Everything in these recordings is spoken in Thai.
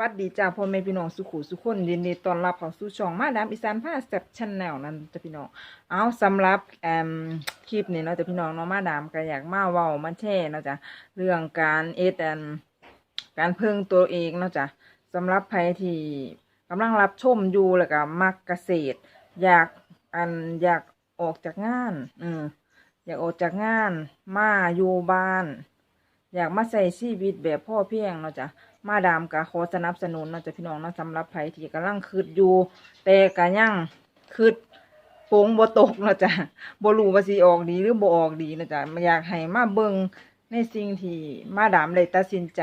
วัสดีจ้าพ่อแม่พี่น้องสุขุสุขคนยินดีต้อนรับเข้าสู่ช่องมาดามอีสานผ้าแซ่บชาแนลนั่นจ้ะพี่น้องเอาสำหรับแอมคลิปนี้เนาะจ้ะพี่น้องเนาะมาดามก็อยากมาเว้ามาแช่เนาะจ้ะเรื่องการเอ็ดแอนการเพิ่งตัวเองเนาะจ้ะสำหรับใครที่กำลังรับชมอยู่แล้วก็มักเกษตร อยากอันอยากออกจากงานอืมอยากออกจากงานมาอยู่บ้าน อยากมาใส่ชีวิตแบบพ่อเพียงเนาะจ้ะมาดามก็ขอสนับสนุนเนาะจ้ะพี่น้องเนาะสำหรับใครที่กำลังคืดอยู่ แต่ก็ยังคืดโป่งบ่ตกเนาะจ้ะบ่รู้ว่าสิออกดีหรือบ่ออกดีเนาะจ้ะอยากให้มาเบิ่งในสิ่งที่มาดามได้ตัดสินใจ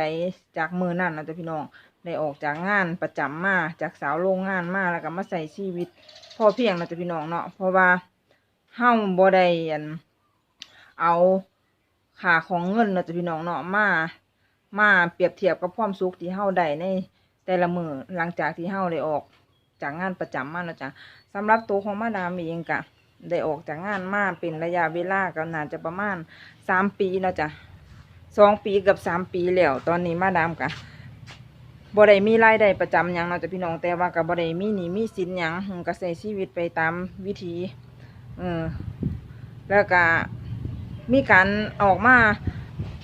จากมือนั่นเนาะจ้ะพี่น้องได้ออกจากงานประจำมาจากสาวโรงงานมาแล้วก็มาใส่ชีวิตพ่อเพียงเนาะจ้ะพี่น้องเนาะเพราะว่าเฮาบ่ได้อันเอา ค่าของเงินเนาะจ้ะพี่น้องเนาะมา มาเปรียบเทียบกับความสุขที่เฮาได้ในแต่ละมือหลังจากที่เฮาได้ออกจากงานประจำมาแล้วจ้ะสำหรับตัวของมาดามเองกะได้ออกจากงานมาเป็นระยะเวลาก็น่าจะประมาณสามปีแล้วจ้ะสองปีกับสามปีแล้วตอนนี้มาดามกะบ่ได้มีรายได้ประจำยังเนาะจ้ะพี่น้องแต่ว่าก็บ่ได้มีหนี้มีสินยังก็ใช้ชีวิตไปตามวิธีเออแล้วก็ มีการออกมา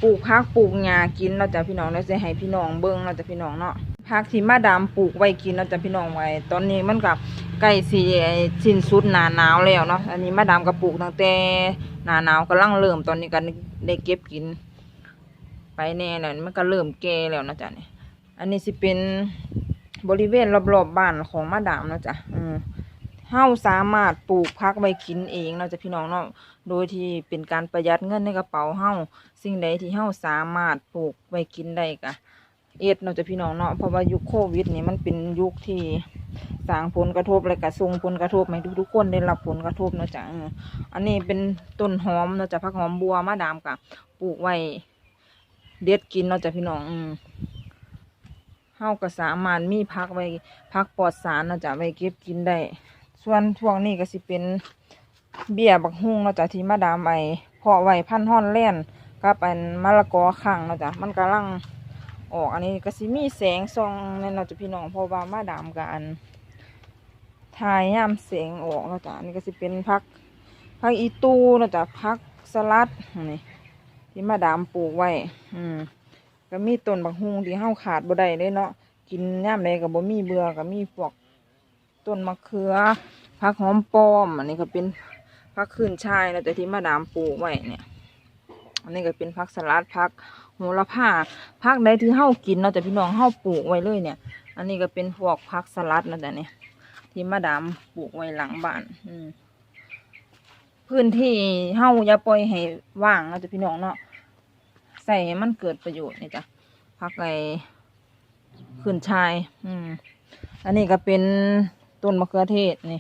ปลูกพักปลูกหญ้ากินเราจะพี่น้องเราจะให้พี่น้องเบิ่งเราจะพี่น้องเนาะพักที่มาดามปลูกไว้กินเราจะพี่น้องไว้ ตอนนี้มันกับใกล้สิสิ้นสุดหนาหนาวแล้วเนาะอันนี้มาดามก็ปลูกตั้งแต่หนาหนาวกำลังเริ่มตอนนี้ก็ได้เก็บกิน ไปแน่แล้วมันก็เริ่มแก่แล้วนะจ๊ะเนี่ยอันนี้สิเป็นบริเวณรอบๆบบ้านของมาดามนะจ๊ะอืม เฮาสามารถปลูกพักไว้กินเองเนาะจ๊ะพี่น้องเนาะโดยที่เป็นการประหยัดเงินในกระเป๋าเฮาสิ่งใดที่เฮาสามารถปลูกไว้กินได้กะเอ็ดเนาะจะพี่น้องเนาะเพราะว่ายุคโควิดนี่มันเป็นยุคที่สร้างผลกระทบและกระส่งผลกระทบให้ทุกๆคนได้รับผลกระทบเนาะจ้ะอันนี้เป็นต้นหอมเนาะจ้ะผักหอมบัวมาดามกะปลูกไว้เด็ดกินเนาะจ้ะพี่น้องอืมเฮาก็สามารถมีพักไว้พักปลอดสารเนาะจ้ะไว้เก็บกินได้ ส่วนช่วงนี้ก็สิเป็นเบี้ยบักฮุ่งเนาะจ้ะที่มาดามไว้เพาะไว้พันธุ์ฮ้อนแล่นก็เป็นมะละกอขังเนาะจ้ะมันกำลังออกอันนี้ก็สิมีแสงส่องแน่นเนาะจ้ะพี่น้องเพราะว่ามาดามกับอันทายย่ามแสงออกเนาะจ้ะอันนี้ก็สิเป็นพักพักอีตูเนาะจ้ะพักสลัดนี่ที่มาดามปลูกไว้ อืมก็มีต้นบักฮุงที่เฮาขาดบ่ได้เลยเนาะกินย่ามใดก็บ่มีเบื่อก็มีพวก ต้นมะเขือพักหอมป้อม อันนี้ก็เป็นพักขึ้นชายนะจ้ะที่มาดามปลูกไว้เนี่ย อันนี้ก็เป็นผักสลัดผักโหระพาผักใดที่เฮากินเนาะแต่พี่น้องเฮาปลูกไว้เลยเนี่ย อันนี้ก็เป็นพวกผักสลัดนะแต่เนี่ยที่มาดามปลูกไว้หลังบ้าน อืมพื้นที่เฮาอย่าปล่อยให้ว่างนะแต่พี่น้องเนาะใส่ให้มันเกิดประโยชน์นี่จ้ะผักไอขึ้นชาย อืม อันนี้ก็เป็น ต้นมะเขือเทศนี่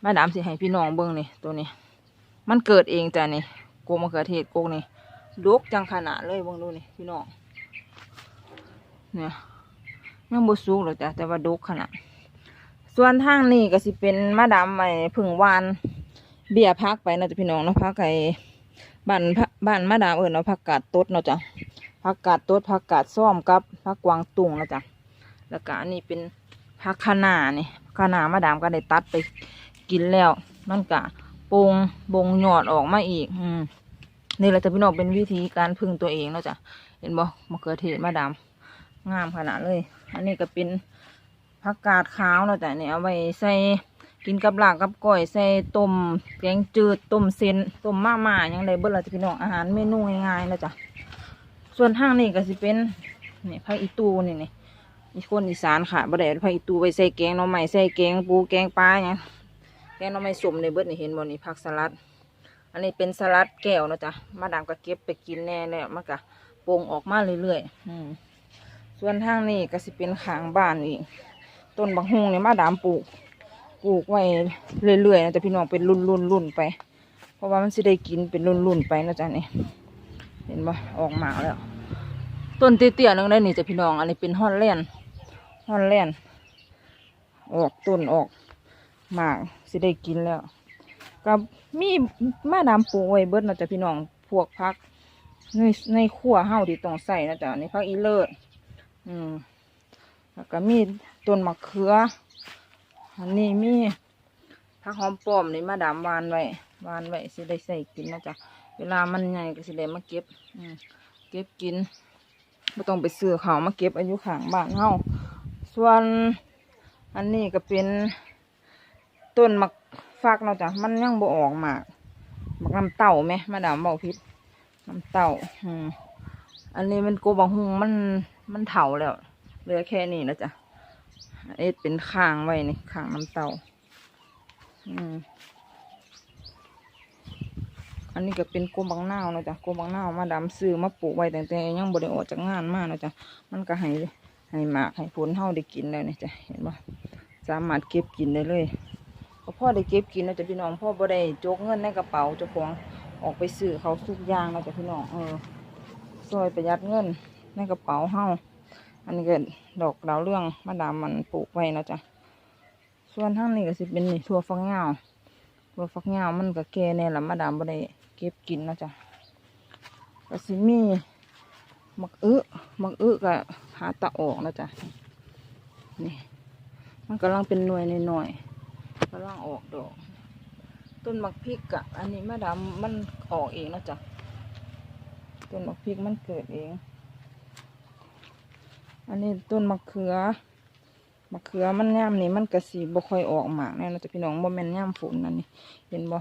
แมาดามสิให้พี่น้องเบิ่งนี่ตัวนี้ มันเกิดเองจ้ะนี่โกมะเขือเทศโกกนี่ดกจังขนาดเลยเบิ่งดูนี่พี่น้องเนี่ยยังบ่สุกหรอกจ้ะแต่ว่าดกขนาดส่วนทางนี้ก็สิเป็นมะดามไอ้ผึ่งวานเบี้ยพักไปนะจ้ะพี่น้องเนาะพักไอ้บ้านพะบ้านมะดามเอิ้นเนาะผักกาดตดเนาะจ้ะผักกาดตดผักกาดส้มกับผักกวางตุงเนาะจ้ะแล้วก็อันนี้เป็นผักคะน้านี่ คะน้ามะดามก็ได้ตัดไปกินแล้ว มันก็ปงบงหยอดออกมาอีก อืมนี่แหละจะพี่น้องเป็นวิธีการพึ่งตัวเองเนาะจ้ะเห็นบ่มะเขือเทศมาดามงามขนาดเลย อันนี้ก็เป็นผักกาดขาวเนาะจ้ะเนี่ยเอาไว้ใส่กินกับหลาบกับก้อยใส่ต้มแกงจืดต้มเส้นต้มมาม่าหยังไดเบิดละจ้ะพี่น้องอาหารเมนูง่ายๆเนาะจ้ะส่วนทางนี้ก็สิเป็นนี่ผักอีตูนี่นี่อี คนอีสานค่ะบ่ได้เอาผักอีตูไว้ใส่แกงหน่อไม้ใส่แกงปูแกงปลาหยังแกงหน่อไม้สมในเบิดนี่เห็นบ่นี่ผักสลัด อันนี้เป็นสลัดแก้วนะจ๊ะมาดามก็เก็บไปกินแน่แล้วมันก็โป่งออกมาเรื่อยๆอืมส่วนทางนี้ก็สิเป็นขางบ้านอีกต้นบักฮุงเนี่ยมาดามปลูกปลูกไว้เรื่อยๆนะจ๊ะพี่น้องเป็นรุ่นรุ่นรุ่นๆไป เพราะว่ามันสิได้กินเป็นรุ่นรุ่นๆไปนะจ๊ะนี่เห็นบ่ออกมาแล้ว ต้นเตี้ยๆนึงได้นี่จ้ะพี่น้องอันนี้เป็นฮอนแลนด์ ฮอนแลนด์ออกต้นออกหมากสิได้กินแล้วกับมีแม่น้ำปลูกไว้เบิดเนาะจ๊ะพี่น้องพวกพักในในขั้วเฮาที่ต้องใส่นะจ๊ะในพักอีเลิศอืมแล้วก็มีต้นมะเขือ อันนี้มีผักหอมปอมนี่มาดามวานไว้วานไว้สิได้ใส่กินนะจ๊ะเวลามันใหญ่ก็สิได้มาเก็บอืมเก็บกินไม่ต้องไปซื้อเขามาเก็บอายุข้างบ้านเฮา ส่วนอันนี้ก็เป็นต้นมักฟักเนาะจ๊ะมันยังบ่ออกมากมักน้ำเต่าไหมมาดามบอกพิษน้ำเต่าอืมอันนี้มันโกบังฮุงมันมันเถาแล้วเหลือแค่นี้นะจ๊ะเอ็ดเป็นข้างไว้นี่ข้างน้ำเต่าอืมอันนี้ก็เป็นกลมบางนาวเนาะจ๊ะกลมบางนาวมาดำซื้อมาปลูกไว้แต่แต่ยังบ่ได้ออกจากงานมาเนาะจ๊ะมันก็ให้ ให้หมากให้ผลเฮาได้กินแล้วนี่จ้ะเห็นบ่สามารถเก็บกินได้เลยพ่อได้เก็บกินเนาะจ๊ะพี่น้องพ่อบ่ได้จกเงินในกระเป๋าเจ้าของออกไปซื้อเขาทุกอย่างเนาะจ๊ะพี่น้องเออซอยประหยัดเงินในกระเป๋าเฮาอันนี้ก็ดอกดาวเรื่องมาดามมันปลูกไว้นะจ้ะส่วนทางนี้ก็สิเป็นนี่ถั่วฟักยาวถั่วฟักยามันก็แก่แน่ละมาดามบ่ได้เก็บกินนะจ้ะก็สิมี มักอึมักอึก็หาตะออกนะจ้ะนี่ มันกำลังเป็นหน่วยหน่อยกำลังออกดอก ต้นมักพริกอะอันนี้มาดามมันออกเองนะจ้ะต้นมักพริกมันเกิดเอง อันนี้ต้นมะเขือมะเขือมันย่ามนี่มันกระสีบ่ค่อยออกหมากแน่เราจะพี่น้องบ่แม่นย่ามฝนนั่นนี่เห็นบ่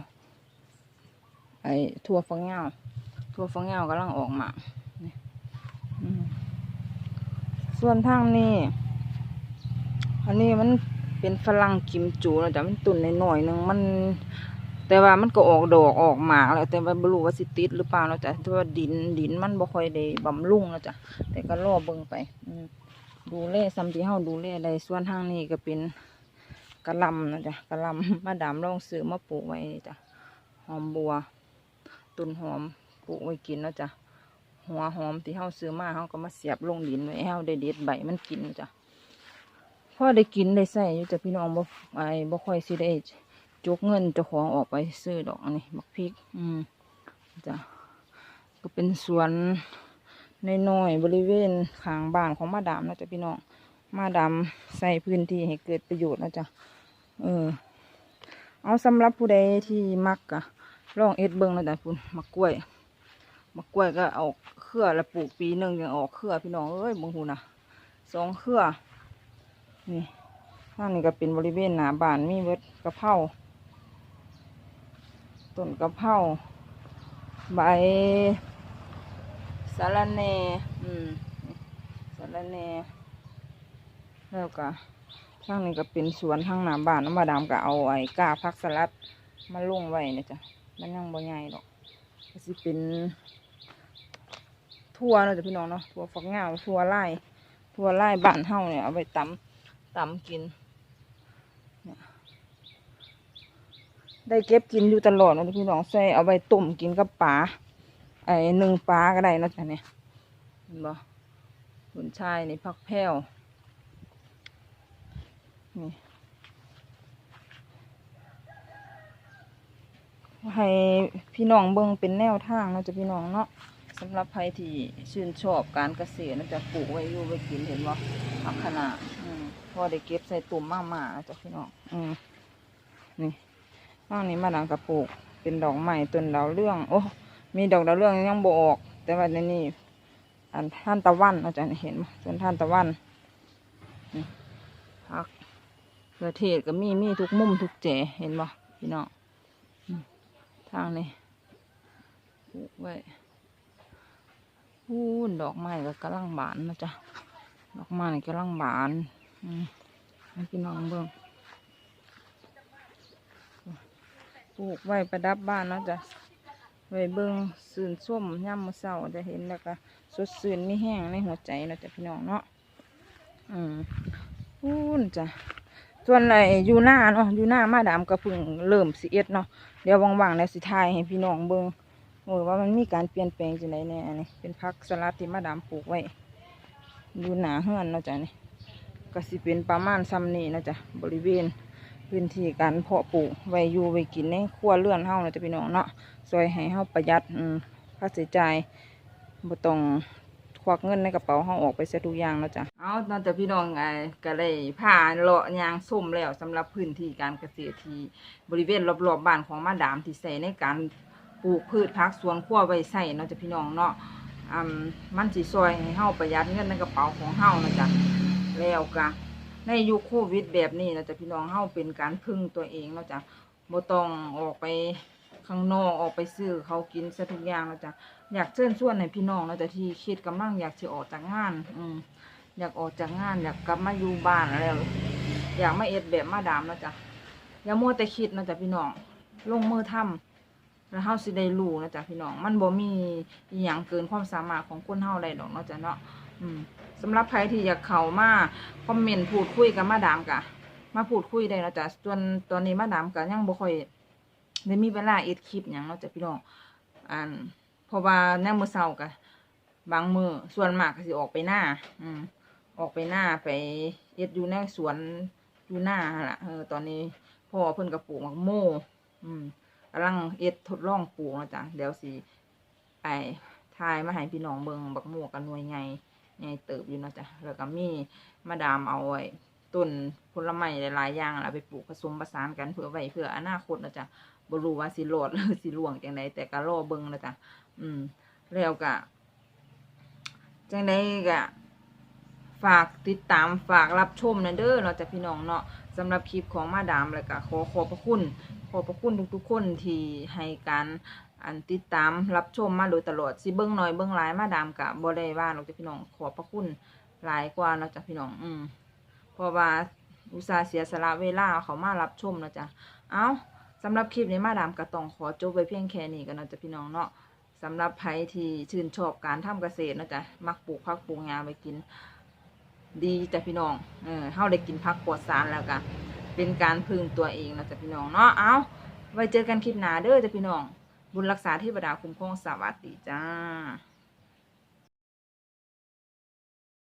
ไอ้ทั่วฟังยาวทั่วฟังยากำลังออกหมาก ส่วนทางนี้ อันนี้มันเป็นฝรั่งกิมจูนะจ๊ะมันตุ่นในหน่อยหนึงมัน แต่ว่ามันก็ออกดอกออกหมากแล้วแต่ว่าบรูว่าสิติดหรือเปล่าเนาะจ๊ะแต่ว่าดินดินมันบ่ค่อยได้บำรุงนะจ๊ะแต่ก็รอเบิ่งไปอืดูแลซ้ำที่เฮาดูแลได้ส่วนทางนี้ก็เป็นกระลำนะจ๊ะกระลำมาดามลองซื้อมาปลูกไว้จ้ะหอมบัวต้นหอมปลูกไว้กินนะจ๊ะ หัวหอมที่เฮาซื้อมาเฮาก็มาเสียบลงดินไว้ให้เฮาได้เด็ดใบมันกินจ้ะพ่อได้กินได้ใส่อยู่จ้ะพี่น้องบ่ไอ้บ่ค่อยสิได้จกเงินเจ้าของออกไปซื้อดอกอันนี้บักพริก อืมจ้ะก็เป็นสวนในน้อยๆบริเวณข้างบ้านของมาดามนะจ๊ะพี่น้องมาดามใส่พื้นที่ให้เกิดประโยชน์นะจ๊ะเออ เอาสำหรับผู้ใดที่มักอะลองเอ็ดเบิ้งนะจ๊ะคุณมักกล้วย มักล้วยก็เอาเครือแล้วปลูกปีหนึ่งยังออกเครือพี่น้องเอ้ยบางหูนะสองเครือนี่ข้างนี้ก็เป็นบริเวณหนาบ้านมีเวทกระเพราต้นกระเพราใบสาระแน่อืมสาระแน่แล้วก็ข้างนี้ก็เป็นสวนทางหน้าบ้านน้ำมาดามก็เอาไอ้ก้าพักสลัดมาลงไว้นะจ๊ะมันยังบ่ใหญ่หรอกก็สิเป็น ทั่วเนาะจ้ะพี่น้องเนาะทั่วฝักยาวทั่วไร่ทั่วไร่บ้านเฮาเนี่ยเอาไปตำตำกินได้เก็บกินอยู่ตลอดเนาะจ้ะพี่น้องใส่เอาไปต้มกินกับปลาไอ้หนึ่งปลาก็ได้เนาะจ้ะเนี่ยเห็นบ่ขุนชายนี่พักแพ้วนี่ให้พี่น้องเบิ่งเป็นแนวทางเนาะจ้ะพี่น้องเนาะ สำหรับใครที่ชื่นชอบการเกษตรเนาะจะปลูกไว้อยู่ไว้กินเห็นบ่ผักขนาดอืมพอได้เก็บใส่ตุ่มมากๆนาะจ้ะพี่น้องอืมนี่นอกนี้มาดังกระปลูก เป็นดอกไม้ต้นดาวเรื่อง โอ้ มีดอกดาวเรืองยังบออก แต่ว่าในนี่อันท่านตะวันเราจะเห็นไหมส่วนท่านตะวันพักประเทศก็มีมีทุกมุมทุกแจเห็นบ่พี่น้องทางนี้ปลูกไว้ พูนดอกไม้ก็กำลังบานนะจ๊ะ ดอกไม้กำลังบานอืมให้พี่น้องเบิ่งปลูกไว้ประดับบ้านนะจ๊ะ ไว้เบิ่งสื่นส้มย่ำมอเศร้าจะเห็นแล้วก็สดสื่นมีแห้งในหัวใจนะจ้ะพี่น้องเนาะ อืมพูนจ้ะส่วนอะไรอยู่หน้าเนาะอยู่หน้ามาดามก็เพิ่งเริ่มสิเอ็ดเนาะ เดี๋ยวว่างๆแล้วสิทายให้พี่น้องเบิ่ง โอ้ยว่ามันมีการเปลี่ยนแปลงจังไดแน่อันนี้เป็นพักสลัดที่มาดามปลูกไว้อยู่หนาเฮือนเนาะจ้ะนี่ก็สิเป็นประมาณซ้ำนี้เนะจ้ะบริเวณพื้นที่การเพาะปลูกไว้อยู่ไว้กินในครัวเรือนเฮาเนาะจ้ะพี่น้องเนาะซอยให้เฮาประหยัดค่าใช้จ่ายบ่ต้องขวักเงินในกระเป๋าเฮาออกไปเสียทุกอย่างแล้วจ้ะเอาตอนแต่พี่น้องไอ้ก็เลยพาเลาะยางส้มแล้วสำหรับพื้นที่การเกษตรที่บริเวณรอบๆบ้านของมาดามที่ใส่ในการ ปลูกพืชผักสวนครัวไว้ใส่เนาะจ้ะพี่น้องเนาะอืมมันสิซอยให้เฮาประหยัดเงินในกระเป๋าของเฮานะจ้ะแล้วก็ในยุคโควิดแบบนี้นะจ้ะพี่น้องเฮาเป็นการพึ่งตัวเองเนาะจ้ะบ่ต้องออกไปข้างนอกออกไปซื้อเขากินซะทุกอย่างเนาะจ้ะอยากเชิญชวนให้พี่น้องเนาะแต่ที่คิดกำลังอยากจะออกจากงานอืมอยากออกจากงานอยากกลับมาอยู่บ้านแล้วอยากมาเอ็ดแบบมาดามเนาะจ้ะอย่ามัวแต่คิดเนาะจ้ะพี่น้องลงมือทำ แล้วเฮาสิได้รู้นะจ้ะพี่น้อง มันบ่มีอีหยังเกินความสามารถของคนเฮาได้ดอกเนาะจ้ะเนาะอืมสำหรับใครที่อยากเข้ามาคอมเมนต์พูดคุยกับมาดามกะ มาพูดคุยได้เนาะจ้ะส่วนตอนนี้มาดามกะยังบ่ค่อยได้มีเวลาเอ็ดคลิปหยังเนาะจ้ะพี่น้องอันเพราะว่าแนมือเช้ากะบางมือส่วนมากก็สิออกไปหน้า อืมออกไปหน้าไปเอ็ดอยู่ในสวนอยู่หน้าหั่นล่ะเออตอนนี้พ่อเพิ่นก็ปลูกมักโม่อืม กำลังเอ็ดทดลองปลูกนะจ๊ะเดี๋ยวสิไอทายมาให้พี่น้องเบิงบักโม่กันหน่วยใหญ่ใหญ่เติบอยู่นะจ๊ะแล้วก็มีมาดามเอาไว้ต้นผลไม้หลายๆอย่างละไปปลูกผสมผสานกันเพื่อไว้เพื่ออนาคตนะจ๊ะบรูว่าสิรอดหรือสิร่วงจังไดแต่ก็รอเบิงนะจ๊ะอืมแล้วก็จังไดก็ฝากติดตามฝากรับชมนะเด้อเนาจากพี่น้องเนาะสำหรับคลิปของมาดามแล้วก็ขอขอบพระคุณ ขอบพระคุณทุกๆคนที่ให้การอันติดตามรับชมมาโดยตลอดสิเบิ้งน่อยเบิ้งหลายมาดามกะบ่ได้ว่าหรอกจ้ะพี่น้องขอบพระคุณหลายกว่าเนาจะพี่น้อง อืมเพราะว่าอุตสาห์เสียสละเวลาเขามารับชมเนาะจ้ะเอาสำหรับคลิปนี้มาดามก็ต้องขอจบไว้เพียงแค่นี้กันเนาะจ้ะพี่น้องเนาะสำหรับใครที่ชื่นชอบการทำเกษตรนะจ๊ะมักปลูกผักปลูกหญ้าไปกิน ดีจ้ะพี่น้องเออเฮาได้กินผักปลอดสารแล้วก็ เป็นการพึ่งตัวเองนะจ๊ะพี่น้องเนาะเอาไว้เจอกันคลิปหน้าเด้อจ้ะพี่น้อง บุญรักษาเทวดาคุ้มครองสวัสดีจ้า